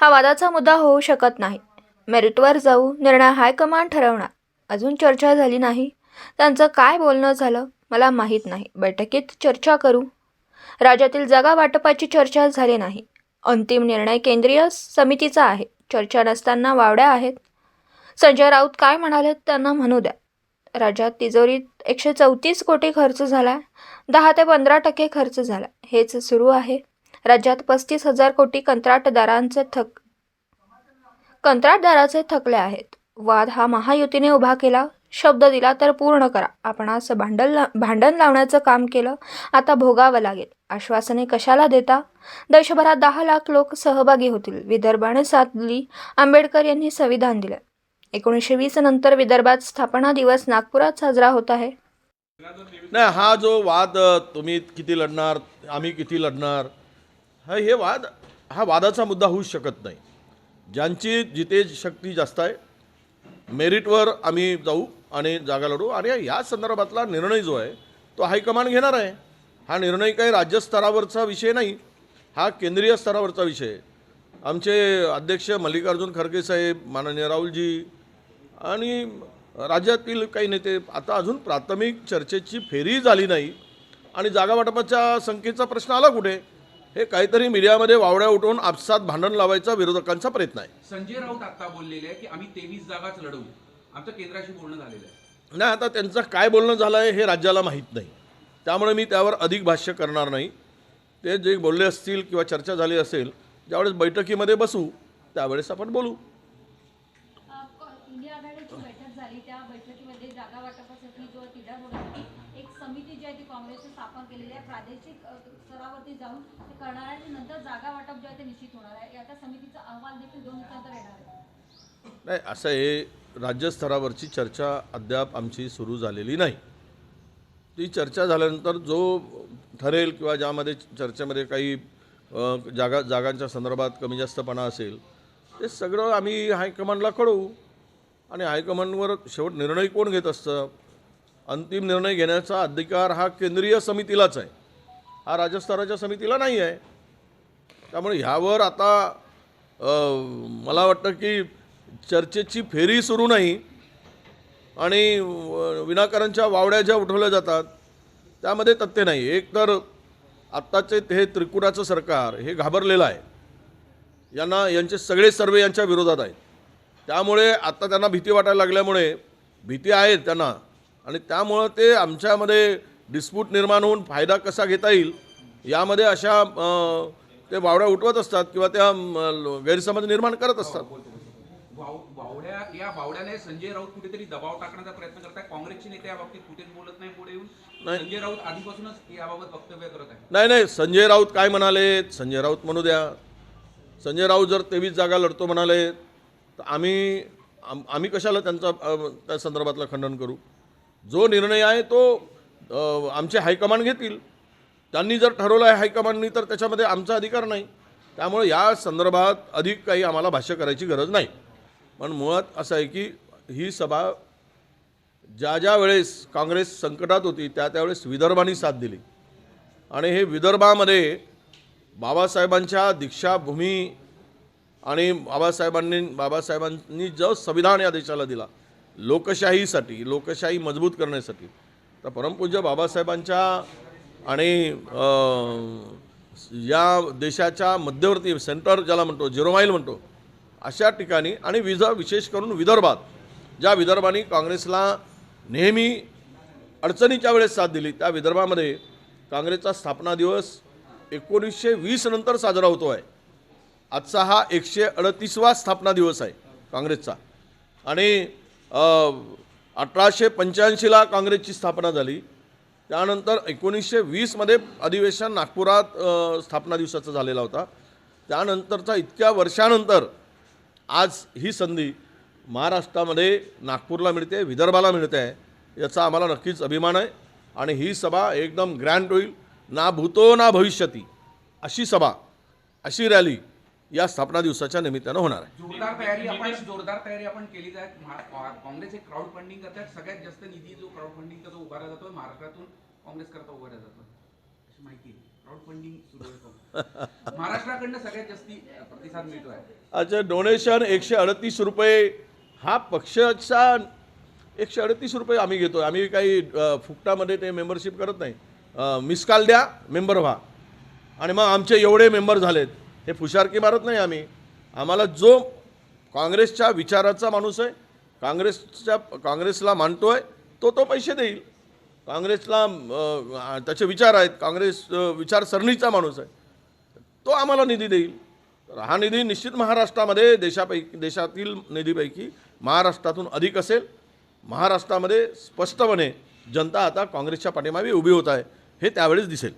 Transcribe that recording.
हा वादाचा मुद्दा होऊ शकत नाही. मेरिटवर जाऊ निर्णय हायकमांड ठरवणार. अजून चर्चा झाली नाही. त्यांचं काय बोलणं झालं मला माहीत नाही. बैठकीत चर्चा करू. राज्यातील जागा वाटपाची चर्चा झाली नाही. अंतिम निर्णय केंद्रीय समितीचा आहे. चर्चा नसताना वावड्या आहेत. संजय राऊत काय म्हणाले त्यांना म्हणू द्या. राज्यात तिजोरीत एकशे चौतीस कोटी खर्च झाला. दहा ते पंधरा टक्के खर्च झाला. हेच सुरू आहे. राज्यात पस्तीस हजार कोटी कंत्राटदारांचे थक कंत्राटदाराचे थकले आहेत. वाद हा महायुतीने उभा केला. शब्द दिला तर पूर्ण करा. आपणास भांडण ला भांडण लावण्याचं काम केलं. आता भोगावं लागेल. आश्वासने कशाला देता? देशभरात दहा लाख लोक सहभागी होतील. विदर्भाने साधली. आंबेडकर यांनी संविधान दिलं. एकोणीसशे वीस नंतर विदर्भात स्थापना दिवस नागपुरात साजरा होत आहे. नाही हा जो वाद तुम्ही किती लढणार आम्ही किती लढणार हा हे वाद हा वादाचा मुद्दा होऊच शकत नाही. ज्यांची जिथे शक्ती जास्त आहे मेरिटवर आम्ही जाऊ आणि जागा लढू. आणि या संदर्भातला निर्णय जो आहे तो हायकमांड घेणार आहे. हा निर्णय काही राज्यस्तरावरचा विषय नाही. हा केंद्रीय स्तरावरचा विषय आहे. आमचे अध्यक्ष मल्लिकार्जुन खरगे साहेब माननीय राहुलजी आणि राज्यातील काही नेते आता अजून प्राथमिक चर्चेची फेरी झाली नाही. आणि जागावाटपाच्या संख्येचा प्रश्न आला कुठे? हे काहीतरी मीडियामध्ये वावड्या उठवून आपसात भांडण लावायचा विरोधकांचा प्रयत्न आहे. संजय राऊत आता बोललेले आहे की आम्ही तेवीस जागाच लढवू. आमचं केंद्राशी बोलणं झालेलं आहे. नाही आता त्यांचं काय बोलणं झालं आहे हे राज्याला माहीत नाही. त्यामुळे मी त्यावर अधिक भाष्य करणार नाही. ते जे बोलले असतील किंवा चर्चा झाली असेल ज्यावेळेस बैठकीमध्ये बसू त्यावेळेस आपण बोलू. बैठक झाली. त्या बैठकीमध्ये जागा वाटपासाठी जो तिढा समिती जी आहे ती काँग्रेसने स्थापन केलेली आहे. प्रादेशिक स्तरावरती जाऊन ते करणार आहे आणि नंतर जागा वाटप जे आहे ते निश्चित होणार आहे. आता समितीचा अहवाल देखील दोन दिवसानंतर येणार आहे. नाही असं हे राज्यस्तरावरची चर्चा अद्याप आमची सुरू झालेली नाही. ती चर्चा झाल्यानंतर जो ठरेल किंवा ज्यामध्ये चर्चेमध्ये काही जागा जागांच्या संदर्भात कमी जास्तपणा असेल ते सगळं आम्ही हायकमांडला कळवू. आणि हायकमांडवर शेवट निर्णय कोण घेत असतं? अंतिम निर्णय घेण्याचा अधिकार हा केंद्रीय समितीलाच आहे. हा राज्यस्तराच्या समितीला नाही आहे. त्यामुळे ह्यावर आता मला वाटतं की चर्चेची फेरी सुरू नाही आणि अ, विनाकारांच्या वावड्या ज्या उठवल्या जातात त्यामध्ये तथ्य नाही. एक तर आत्ताचे हे त्रिकुटाचं सरकार हे घाबरलेलं आहे. यांना यांचे सगळे सर्वे यांच्या विरोधात आहेत. त्यामुळे आत्ता त्यांना भीती वाटायला लागल्यामुळे भीती आहे त्यांना. आणि त्यामुळं ते आमच्यामध्ये डिस्प्यूट निर्माण होऊन फायदा कसा घेता येईल यामध्ये अशा ते वावड्या उठवत असतात किंवा त्या गैरसमज निर्माण करत असतात. वावड्या या वावड्याने संजय राऊत कुठेतरी दबाव टाकण्याचा प्रयत्न करताय? काँग्रेसचे नेते या बाबतीत कुठेच बोलत नाही पुढे येऊन? नाही. संजय राऊत आधीपासूनच याबाबत वक्तव्य करत आहे नाही नाही संजय राऊत काय म्हणाले? संजय राऊत म्हणू द्या. संजय राऊत जर तेवीस जागा लढतो म्हणाले तर आम्ही आम- आम्ही कशाला त्यांचा त्या संदर्भातलं खंडन करू? जो निर्णय आहे तो आमचे हायकमांड घेतील. त्यांनी जर ठरवलं आहे हायकमांडनी तर त्याच्यामध्ये आमचा अधिकार नाही. त्यामुळे या संदर्भात अधिक काही आम्हाला भाष्य करायची गरज नाही. पण मुळात असं आहे की ही सभा ज्या ज्या वेळेस काँग्रेस संकटात होती त्या त्यावेळेस विदर्भाने साथ दिली. आणि हे विदर्भामध्ये बाबासाहेबांच्या दीक्षाभूमी आणि बाबासाहेबांनी बाबासाहेबांनी जो संविधान या देशाला दिला लोकशाहीसाठी लोकशाही मजबूत करण्यासाठी तर परमपूज्य बाबासाहेबांच्या आणि या देशाच्या मध्यवर्ती सेंटर ज्याला म्हणतो झिरोमाईल म्हणतो अशा ठिकाणी आणि विज विशेष करून विदर्भात ज्या विदर्भाने काँग्रेसला नेहमी अडचणीच्या वेळेस साथ दिली त्या विदर्भामध्ये काँग्रेसचा स्थापना दिवस एकोणीसशे वीस नंतर साजरा होतो आहे. आजचा हा एकशे अडतीसवा स्थापना दिवस आहे काँग्रेसचा. आणि अठराशे पंच्याऐंशीला काँग्रेसची स्थापना झाली. त्यानंतर एकोणीसशे वीसमध्ये अधिवेशन नागपुरात स्थापना दिवसाचा झालेला होता. त्यानंतरचा इतक्या वर्षानंतर आज ही संधी महाराष्ट्रामध्ये नागपूरला मिळते विदर्भाला मिळते आहे याचा आम्हाला नक्कीच अभिमान आहे. आणि ही सभा एकदम ग्रँड होईल. ना भूतो ना भविष्यती. अशी सभा अशी रॅली या स्थापना दिवसाच्या निमित्तानं होणार आहे. जोरदार तयारी आपण जोरदार तयारी आपण केली का- काँग्रेस एक क्राऊड फंडिंग करतात. सगळ्यात जास्त निधी जो क्राऊड फंडिंगचा जो उभारला जातो महाराष्ट्रातून काँग्रेस करता उभारला जातो. माहिती क्राऊड फंडिंग सुरू आहे महाराष्ट्राकडनं सगळ्यात जास्ती प्रतिसाद मिळतोय. अच्छा डोनेशन एकशे अडतीस रुपये. हा पक्षाचा एकशे अडतीस रुपये आम्ही घेतो आम्ही काही फुकटामध्ये ते मेंबरशिप करत नाही. मिस कॉल द्या मेंबर व्हा. आणि मग आमचे एवढे मेंबर झालेत. हे फुशारकी मारत नाही आम्ही. आम्हाला जो काँग्रेसच्या विचाराचा माणूस आहे काँग्रेसच्या काँग्रेसला मानतो आहे तो तो पैसे देईल. काँग्रेसला त्याचे विचार आहेत काँग्रेस विचारसरणीचा माणूस आहे. तो आम्हाला निधी देईल. तर हा निधी निश्चित महाराष्ट्रामध्ये देशापैकी देशातील निधीपैकी महाराष्ट्रातून अधिक असेल. महाराष्ट्रामध्ये स्पष्टपणे जनता आता काँग्रेसच्या पाठीमागे उभी होत आहे. हे त्यावेळेस दिसेल.